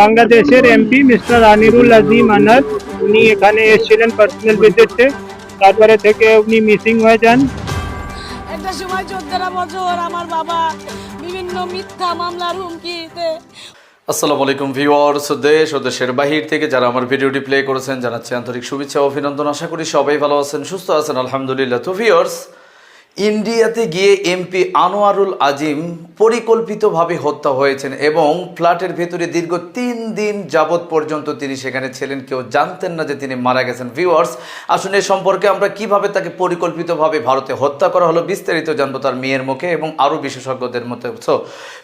বাংলাদেশের MP mister আনিরুল আজিম আনার। উনি এখানে এসেছিলেন পার্সোনাল ভিজিটে তারপরে থেকে উনি মিসিং হয়ে যান। একটা সময় বছর আমার বাবা বিভিন্ন মিথ্যা মামলার হুমকিতে আসসালামু আলাইকুম ভিউয়ার্স দেশ ও দেশের বাহির থেকে যারা আমার ভিডিওটি প্লে করেছেন জানাচ্ছি আন্তরিক শুভেচ্ছা অভিনন্দন। আশা করি সবাই ভালো আছেন সুস্থ আছেন আলহামদুলিল্লাহ। তো ভিউয়ার্স ইন্ডিয়াতে গিয়ে এমপি আনোয়ারুল আজিম পরিকল্পিতভাবে হত্যা হয়েছেন এবং ফ্ল্যাটের ভেতরে দীর্ঘ তিন দিন যাবৎ পর্যন্ত তিনি সেখানে ছিলেন। কেউ জানতেন না যে তিনি মারা গেছেন। ভিউয়ার্স আসলে এ সম্পর্কে আমরা কীভাবে তাকে পরিকল্পিতভাবে ভারতে হত্যা করা হলো বিস্তারিত জানব তার মেয়ের মুখে এবং আরও বিশেষজ্ঞদের মধ্যে। সো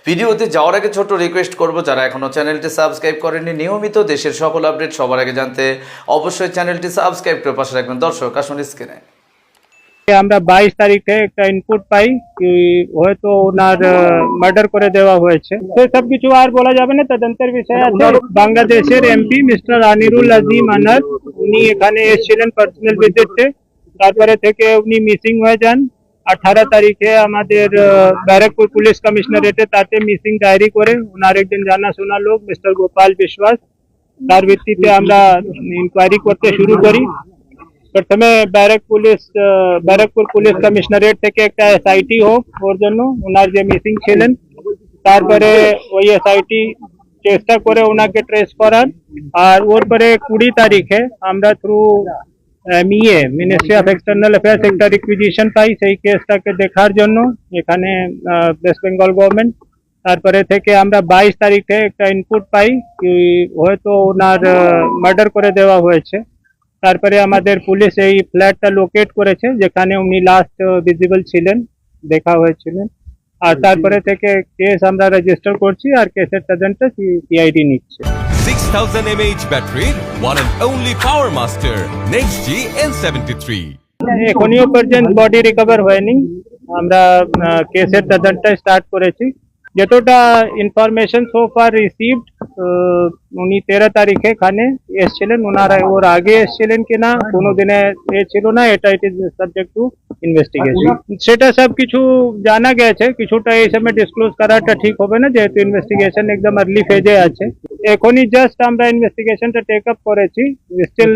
ভিডিওতে যাওয়ার আগে ছোট রিকোয়েস্ট করব, যারা এখনও চ্যানেলটি সাবস্ক্রাইব করেননি, নিয়মিত দেশের সকল আপডেট সবার আগে জানতে অবশ্যই চ্যানেলটি সাবস্ক্রাইব করে পাশে রাখবেন। দর্শক, আসুন স্ক্রিনে আমরা বাইশ তারিখে একটা ইনপুট পাই হয়তো ওনার মার্ডার করে দেওয়া হয়েছে। সব কিছু আর বলা যাবে না, তদন্তের বিষয় আছে। বাংলাদেশের এমপি মিস্টার আনিরুল আজিম আনার উনি এখানে এসেছিলেন পার্সোনাল ভিজিটে তারপরে থেকে উনি মিসিং হয়ে যান। আঠারো তারিখে আমাদের ব্যারাকপুর পুলিশ কমিশনারেটে তাতে মিসিং ডায়েরি করে ওনার একজন জানাশোনা লোক, মিস্টার গোপাল বিশ্বাস। তার ভিত্তিতে আমরা ইনকোয়ারি করতে শুরু করি। প্রথমে barrack police ah, Barrackpore police commissionerate থেকে একটা এসআইটি হোক ওর জন্য ওনার যে মিসিং ছিলেন তারপরে ওই এসআইটি চেষ্টা করে ওনাকে ট্রেস করার আর ওর পরে কুড়ি তারিখে আমরা থ্রু মিএ মিনিস্ট্রি অফ এক্সটার্নাল অ্যাফেয়ার্স একটা রিকুইজিশন পাই সেই কেসটাকে দেখার জন্য এখানে ওয়েস্ট বেঙ্গল গভর্নমেন্ট তারপরে থেকে আমরা বাইশ তারিখে একটা ইনপুট পাই কি হয়তো ওনার মার্ডার করে দেওয়া হয়েছে তারপরে আমাদের পুলিশ এই ফ্ল্যাটটা লোকেট করেছে যেখানে উনি লাস্ট ভিজিবল ছিলেন দেখা হয়েছিলেন। আর তারপরে থেকে কেস আমরা রেজিস্টার করছি আর কেসের তদন্ত সিআইডি নিচ্ছে। 6000 mAh battery, one and only Power Master, Next G N73. এখনিও পর্যন্ত বডি রিকভার হয়নি। আমরা কেসের তদন্ত স্টার্ট করেছি। যতটা ইনফরমেশন সো ফার রিসিভড উনি তেরো তারিখে এখানে এসেছিলেন ওনারা ওর আগে এসেছিলেন কিনা কোনো দিনে এ ছিল না এটা it is subject to investigation সেটা সব কিছু জানা গেছে কিছুটা এই সময় ডিসক্লোজ করাটা ঠিক হবে না যেহেতু ইনভেস্টিগেশন একদম আর্লি ফেজে আছে এখনই জাস্ট আমরা ইনভেস্টিগেশনটা টেক আপ করেছি still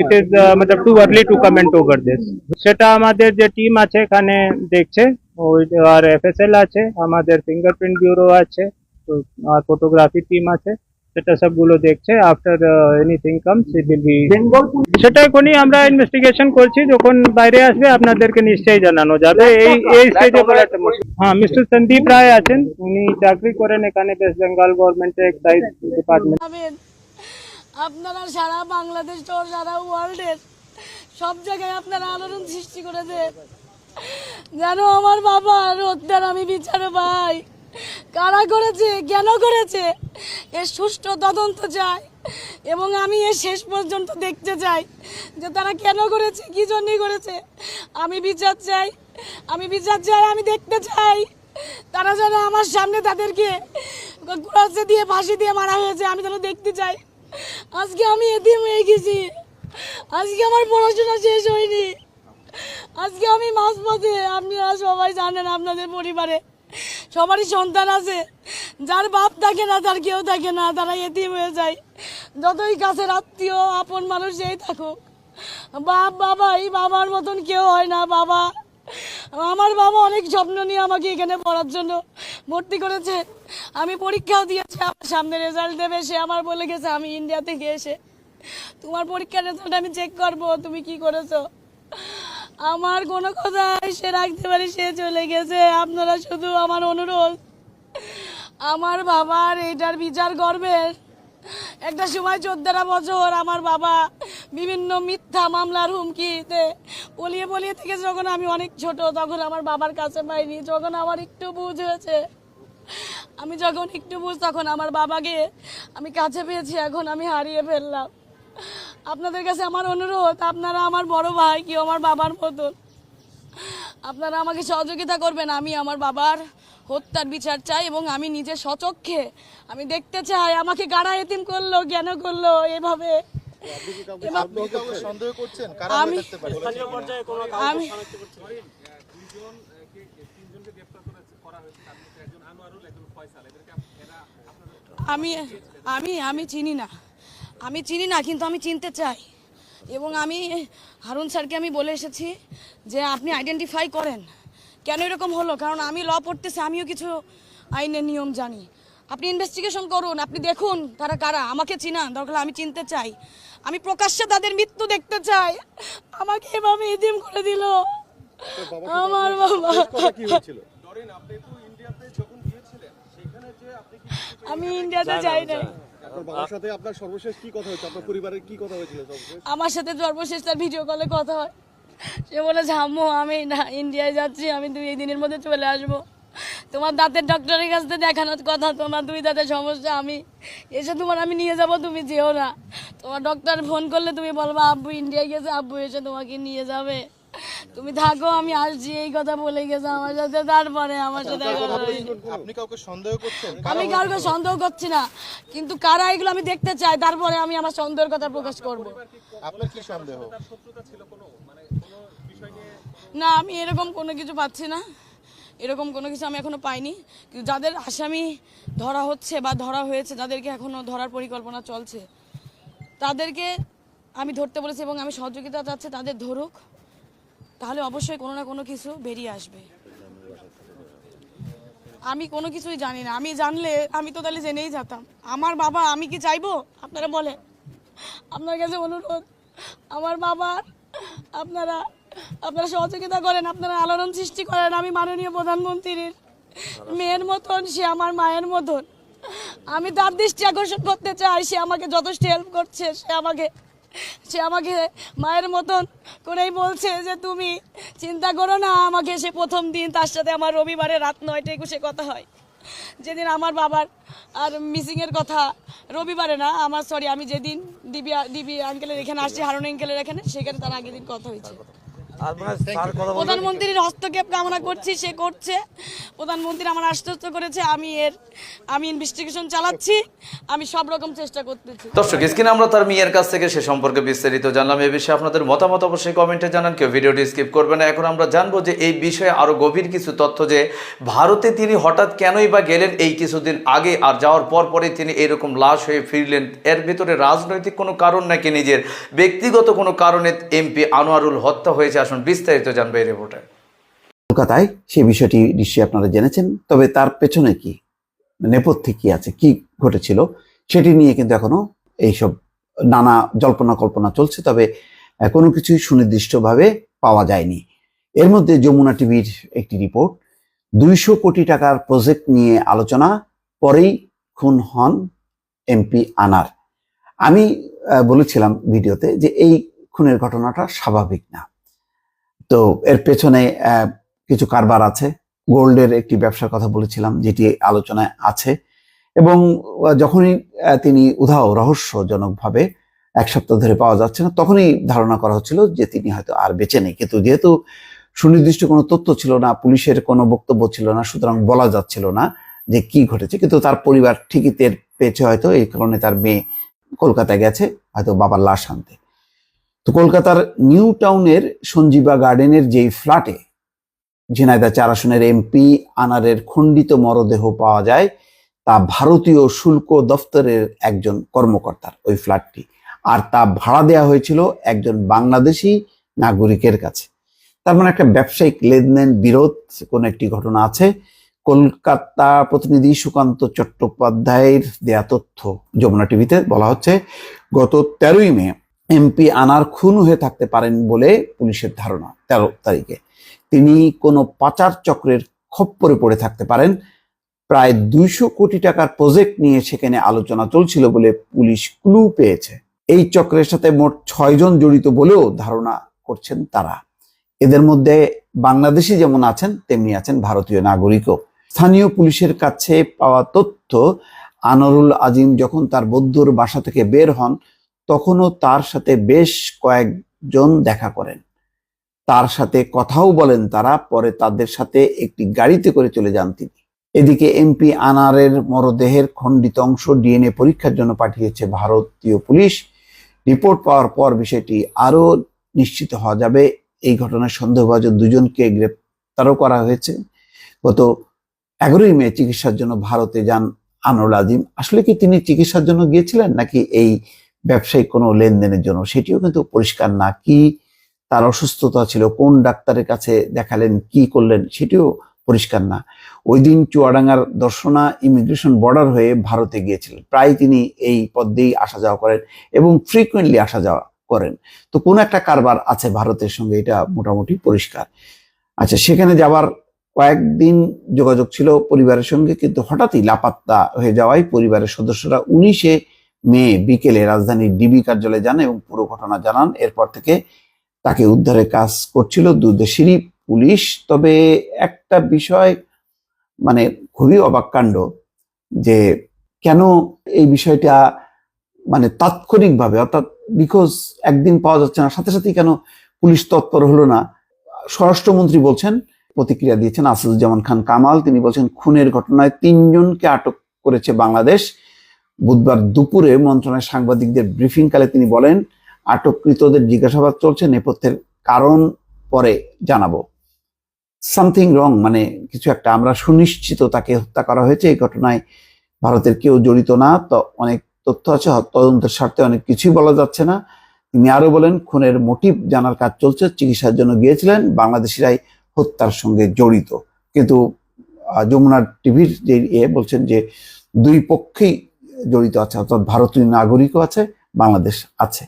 it is Matlab too early to comment over this সেটা আমাদের যে টিম আছে এখানে দেখছে ওই আর এফএসএল আছে আমাদের ফিঙ্গারপ্রিন্ট ব্যুরো আছে তো আর ফটোগ্রাফি টিম আছে সেটা সবগুলো দেখছে after anything comes it will be সেটা এখনই আমরা ইনভেস্টিগেশন করছি যখন বাইরে আসবে আপনাদেরকে নিশ্চয়ই জানানো যাবে এই এই স্টেজে হ্যাঁ মিস্টার সন্দীপ রায় আছেন উনি চাকরি করেন এখানে ওয়েস্ট বেঙ্গল গভর্নমেন্টের এক্সাইজ ডিপার্টমেন্ট আপনারা সারা বাংলাদেশ সারা ওয়ার্ল্ডের সব জায়গায় আপনারা আলোড়ন সৃষ্টি করেছে। যেন আমার বাবার হত্যার আমি বিচার পাই কারা করেছে, কেন করেছে? এর সুষ্ঠু তদন্ত চাই এবং আমি এর শেষ পর্যন্ত দেখতে চাই যে তারা কেন করেছে, কি জন্যই করেছে। আমি বিচার চাই, আমি বিচার চাই, আমি দেখতে চাই। তারা যেন আমার সামনে তাদেরকে ক্রসে দিয়ে, ফাঁসি দিয়ে মারা হয়েছে, আমি যেন দেখতে চাই। আজকে আমি এদিন হয়ে গেছি। আজকে আমার পড়াশোনা শেষ হয়নি। আজকে আমি মাঝ পথে আপনারা সবাই জানেন আপনাদের পরিবারে, সবারই সন্তান আছে। যার বাপ থাকে না তার কেউ থাকে না, তারা এতিম হয়ে যায়। যতই কাছের আত্মীয়, আপন মানুষ যেই থাকুক, বাপ, বাবা, এই বাবার মতন কেউ হয় না, বাবা। আমার বাবা অনেক স্বপ্ন নিয়ে আমাকে এখানে পড়ার জন্য ভর্তি করেছে। আমি পরীক্ষাও দিয়েছি, আমার সামনে রেজাল্ট দেবে, সে আমার বলে গেছে, আমি ইন্ডিয়া থেকে এসে তোমার পরীক্ষার রেজাল্ট আমি চেক করব, তুমি কি করেছ? আমার কোনো কথা সে রাখতে পারি, সে চলে গেছে। আপনারা শুধু আমার অনুরোধ। আমার বাবার এটার বিচার করবেন একটা সময় চোদ্দটা বছর আমার বাবা বিভিন্ন মিথ্যা মামলার হুমকিতে পলিয়ে পলিয়ে থেকে যখন আমি অনেক ছোট, তখন আমার বাবার কাছে পাইনি। যখন আমার একটু বুঝ হয়েছে, আমি যখন একটু বুঝ, তখন আমার বাবাকে আমি কাছে পেয়েছি, এখন আমি হারিয়ে ফেললাম। আপনাদের কাছে আমার অনুরোধ আপনারা আমার বড় ভাই কেউ আমার বাবার মতন আপনারা আমাকে সহযোগিতা করবেন আমি আমার বাবার হত্যার বিচার চাই এবং আমি নিজে সচক্ষে আমি দেখতে চাই আমাকে গাড়া এতিম করল কেন করল এভাবে। কি আমি আমি আমি আমি চিনি না। আমি চিনি না কিন্তু আমি চিনতে চাই। এবং আমি হারুন স্যারকে আমি বলে এসেছি যে আপনি আইডেন্টিফাই করেন। কেন এরকম হলো? কারণ আমি ল পড়তেছি আমিও কিছু আইনের নিয়ম জানি। আপনি ইনভেস্টিগেশন করুন আপনি দেখুন তারা কারা। আমাকে চিনান দরকার হলে আমি চিনতে চাই। আমি প্রকাশ্যে তাদের মৃত্যু দেখতে চাই। আমাকে এভাবে ইদিম করে দিল। আমার বাবা। আমি ইন্ডিয়াতে যাই নাই। আপনার আমার সাথে সর্বশেষ তার ভিডিও কলে কথা হয়। সে বলেছে আম্মু আমি না ইন্ডিয়ায় যাচ্ছি, আমি দুই দিনের মধ্যে চলে আসব। তোমার দাঁতের ডক্টরের কাছ দেখানোর কথা, তোমার দুই দাঁতের সমস্যা, আমি এসে তোমার, আমি নিয়ে যাব, তুমি যেও না। তোমার ডক্টর ফোন করলে তুমি বলবা, আব্বু ইন্ডিয়ায় গেছে, আব্বু এসে তোমাকে নিয়ে যাবে। তুমি থাকো আমি আসছি এই কথা বলে গেছে আমার সাথে তারপরে আমার সাথে। আপনি কাউকে সন্দেহ করছেন? আমি কাউকে সন্দেহ করছি না কিন্তু কারা এগুলো আমি দেখতে চাই তারপরে আমি আমার সন্দেহের কথা প্রকাশ করব। আপনার কি সন্দেহ? না আমি এরকম কোনো কিছু পাচ্ছি না। এরকম কোনো কিছু আমি এখনও পাইনি। কিন্তু যাদের আসামি ধরা হচ্ছে বা ধরা হয়েছে যাদেরকে এখনও ধরার পরিকল্পনা চলছে তাদেরকে আমি ধরতে বলেছি এবং আমি সহযোগিতা চাচ্ছি তাদের ধরুক। তাহলে অবশ্যই কোনো না কোনো কিছু বেরিয়ে আসবে। আমি কোনো কিছুই জানি না। আমি জানলে, আমি তো তাহলে জেনেই যেতাম। আমার বাবা, আমি কি চাইব? আপনারা বলে আপনার কাছে অনুরোধ, আমার বাবার, আপনারা আপনারা সহযোগিতা করেন, আপনারা আলোড়ন সৃষ্টি করেন আমি মাননীয় প্রধানমন্ত্রীর মেয়ের মতন, সে আমার মায়ের মতন। আমি তার দৃষ্টি আকর্ষণ করতে চাই, সে আমাকে যথেষ্ট হেল্প করছে, সে আমাকে সে আমাকে মায়ের মতন করেই বলছে যে তুমি চিন্তা করো না, আমাকে সে প্রথম দিন তার সাথে আমার রবিবারে রাত নয়টা একুশে কথা হয়। যেদিন আমার বাবার আর মিসিংয়ের কথা রবিবারে না, আমার সরি আমি যেদিন দিবি ডিবি আঙ্কেলের এখানে আসছি, হারুন আঙ্কেলের এখানে, সেখানে তার আগের দিন কথা হয়েছে। প্রধানমন্ত্রীর হস্তক্ষেপ কামনা করছি সে করছে। প্রধানমন্ত্রী আমার আশ্বস্ত করেছে আমি এর আমি ইনভেস্টিগেশন চালাচ্ছি আমি সব রকম চেষ্টা করতেছি। দর্শক স্ক্রিনে আমরা তার মেয়ের কাছ থেকে সে সম্পর্কে বিস্তারিত জানলাম। এই বিষয়ে আপনাদের মতামত অবশ্যই কমেন্টে জানান কেউ ভিডিওটি স্কিপ করবে না। এখন আমরা জানব যে এই বিষয়ে আরও গভীর কিছু তথ্য যে ভারতে তিনি হঠাৎ কেনই বা গেলেন এই কিছুদিন আগে আর যাওয়ার পর পরে তিনি এরকম লাশ হয়ে ফিরলেন। এর ভিতরে রাজনৈতিক কোনো কারণ নাকি নিজের ব্যক্তিগত কোনো কারণে এমপি আনোয়ারুল হত্যা হয়েছে? আসুন বিস্তারিত জানবে এই রিপোর্টে কলকাতায় সেই বিষয়টি নিশ্চয়ই আপনারা জেনেছেন, তবে তার পেছনে কি, নেপথ্যে কি আছে, কি ঘটেছিল, সেটি নিয়ে কিন্তু এখনও এইসব নানা জল্পনা কল্পনা চলছে, তবে কোনো কিছুই সুনির্দিষ্টভাবে পাওয়া যায়নি। এর মধ্যে যমুনা টিভির একটি রিপোর্ট, দুইশো কোটি টাকার প্রজেক্ট নিয়ে আলোচনা, পরেই খুন হন এমপি আনার। আমি বলেছিলাম ভিডিওতে যে এই খুনের ঘটনাটা স্বাভাবিক না। তো এর পেছনে কিছু কারবার আছে। গোল্ডের একটি ব্যবসার কথা বলেছিলাম, যেটি আলোচনায় আছে। এবং যখনই তিনি উধাও রহস্যজনকভাবে এক সপ্তাহ ধরে পাওয়া যাচ্ছে না, তখনই ধারণা করা হচ্ছিল যে তিনি হয়তো আর বেঁচে নেই। কিন্তু যেহেতু সুনির্দিষ্ট কোনো তথ্য ছিল না, পুলিশের কোনো বক্তব্য ছিল না, সুতরাং বলা যাচ্ছিল না যে কি ঘটেছে। কিন্তু তার পরিবার ঠিকই টের পেয়েছে হয়তো, এই কারণে তার মেয়ে কলকাতায় গেছে, হয়তো বাবার লাশ আনতে। তো কলকাতার নিউ টাউনের সঞ্জীবা গার্ডেনের যেই ফ্ল্যাটে ঝিনাইদা চার আসনের এমপি আনারের খণ্ডিত মরদেহ পাওয়া যায়, তা ভারতীয় শুল্ক দফতরের একজন কর্মকর্তার ওই ফ্ল্যাটটি। আর তা ভাড়া দেওয়া হয়েছিল একজন বাংলাদেশি নাগরিকের কাছে। তার মানে একটা ব্যবসায়িক লেনদেন বিরোধ, কোন একটি ঘটনা আছে? কলকাতা প্রতিনিধি সুকান্ত চট্টোপাধ্যায়ের দেয়া তথ্য যমুনা টিভিতে বলা হচ্ছে, গত তেরোই মে এমপি আনার খুন হয়ে থাকতে পারেন বলে পুলিশের ধারণা তেরো তারিখে। তিনি কোনো পাচার চক্রের খপ্পরে পড়ে থাকতে পারেন। প্রায় দুইশো কোটি টাকার প্রজেক্ট নিয়ে সেখানে আলোচনা চলছিল বলে পুলিশ ক্লু পেয়েছে। এই চক্রের সাথে মোট ছয়জন জড়িত বলেও ধারণা করছেন তারা। এদের মধ্যে বাংলাদেশি যেমন আছেন, তেমনি আছেন ভারতীয় নাগরিকও। স্থানীয় পুলিশের কাছে পাওয়া তথ্য, আনোয়ারুল আজিম যখন তার বৌদ্ধর বাসা থেকে বের হন তখনও তার সাথে বেশ কয়েকজন দেখা করেন। তার সাথে কথাও বলেন তারা, পরে তাদের সাথে একটি গাড়িতে করে চলে যান তিনি। এদিকে এমপি আনারের মরদেহের খণ্ডিত অংশ ডিএনএ পরীক্ষার জন্য পাঠিয়েছে ভারতীয় পুলিশ। রিপোর্ট পাওয়ার পর বিষয়টি আরও নিশ্চিত হওয়া যাবে। এই ঘটনায় সন্দেহভাজন দুজনকে গ্রেপ্তারও করা হয়েছে। গত এগারোই মে চিকিৎসার জন্য ভারতে যান আনোয়ার আজিম। আসলে কি তিনি চিকিৎসার জন্য গিয়েছিলেন নাকি এই ব্যবসায়িক কোনো লেনদেনের জন্য, সেটিও কিন্তু পরিষ্কার না। কি তার অসুস্থতা ছিল, কোন ডাক্তারের কাছে দেখালেন, কি করলেন, সেটিও পরিষ্কার না। ওই দিন চুয়াডাঙ্গার দর্শনা ইমিগ্রেশন বর্ডার হয়ে ভারতে গিয়েছিলেন। প্রায় তিনি এই পদ দিয়েই আসা যাওয়া করেন এবং ফ্রিকুয়েন্টলি আসা যাওয়া করেন। তো কোনো একটা কারবার আছে ভারতের সঙ্গে, এটা মোটামুটি পরিষ্কার। আচ্ছা সেখানে যাবার কয়েকদিন যোগাযোগ ছিল পরিবারের সঙ্গে, কিন্তু হঠাৎই লাপাত্তা হয়ে যাওয়ায় পরিবারের সদস্যরা উনিশে মে বিকেলে রাজধানীর ডিবি কার্যালয়ে যান এবং পুরো ঘটনা জানান। এরপর থেকে তাকে উদ্ধারের কাজ করছিল দুদেশেরই পুলিশ। তবে একটা বিষয় মানে খুবই অবাক কাণ্ড যে কেন এই বিষয়টা মানে তাৎক্ষণিকভাবে, অর্থাৎ বিকজ একদিন পাওয়া যাচ্ছে না, সাথে সাথেই কেন পুলিশ তৎপর হলো না? স্বরাষ্ট্রমন্ত্রী বলছেন, প্রতিক্রিয়া দিয়েছেন আসাদুজ্জামান খান কামাল। তিনি বলছেন, খুনের ঘটনায় তিনজনকে আটক করেছে বাংলাদেশ। বুধবার দুপুরে মন্ত্রণালয়ের সাংবাদিকদের ব্রিফিংকালে তিনি বলেন, আটককৃতদের জিজ্ঞাসাবাদ চলছে, নেপথ্যের কারণ পরে জানাব। সামথিং রং মানে কিছু একটা। আমরা সুনিশ্চিত তাকে হত্যা করা হয়েছে, এই ঘটনায় ভারতের কেউ জড়িত না। তো অনেক তথ্য আছে তদন্তের স্বার্থে অনেক কিছুই বলা যাচ্ছে না। তিনি আরও বলেন, খুনের মোটিভ জানার কাজ চলছে, চিকিৎসার জন্য গিয়েছিলেন, বাংলাদেশিরাই হত্যার সঙ্গে জড়িত। কিন্তু যমুনার টিভির যে ইয়ে বলছেন যে, দুই পক্ষেই জড়িত আছে, অর্থাৎ ভারতীয় নাগরিকও আছে, বাংলাদেশ আছে।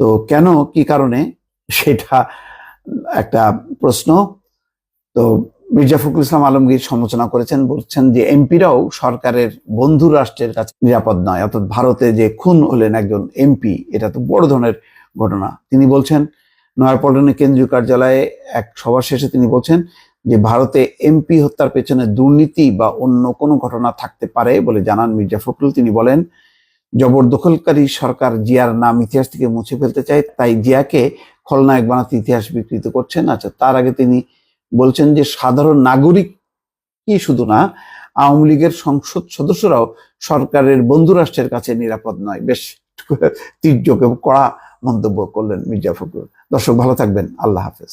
তো কেন, কি কারণে, সেটা একটা প্রশ্ন। তো মির্জা ফখরুল ইসলাম আলমগীর সমালোচনা করেছেন, বলছেন যে এমপিরাও সরকারের বন্ধু রাষ্ট্রের কাছে নিরাপদ নয়, অর্থাৎ ভারতে যে খুন হলেন একজন এমপি, এটা তো বড় ধরনের ঘটনা। তিনি বলছেন নয়াপল্টনের কেন্দ্রীয় কার্যালয়ে এক সভা শেষে তিনি বলছেন যে ভারতে এমপি হত্যার পেছনে দুর্নীতি বা অন্য কোনো ঘটনা থাকতে পারে বলে জানান মির্জা ফখরুল। তিনি বলেন, জবরদখলকারী সরকার জিয়ার নাম ইতিহাস থেকে মুছে ফেলতে চায়, তাই জিয়াকে খলনায়ক বানাতে ইতিহাস বিকৃত করছেন। আচ্ছা তার আগে তিনি বলছেন যে সাধারণ নাগরিক কি শুধু না, আওয়ামী লীগের সংসদ সদস্যরাও সরকারের বন্ধু রাষ্ট্রের কাছে নিরাপদ নয়। বেশ তীর্যক কড়া মন্তব্য করলেন মির্জা ফখরুল। দর্শক, ভালো থাকবেন। আল্লাহ হাফেজ।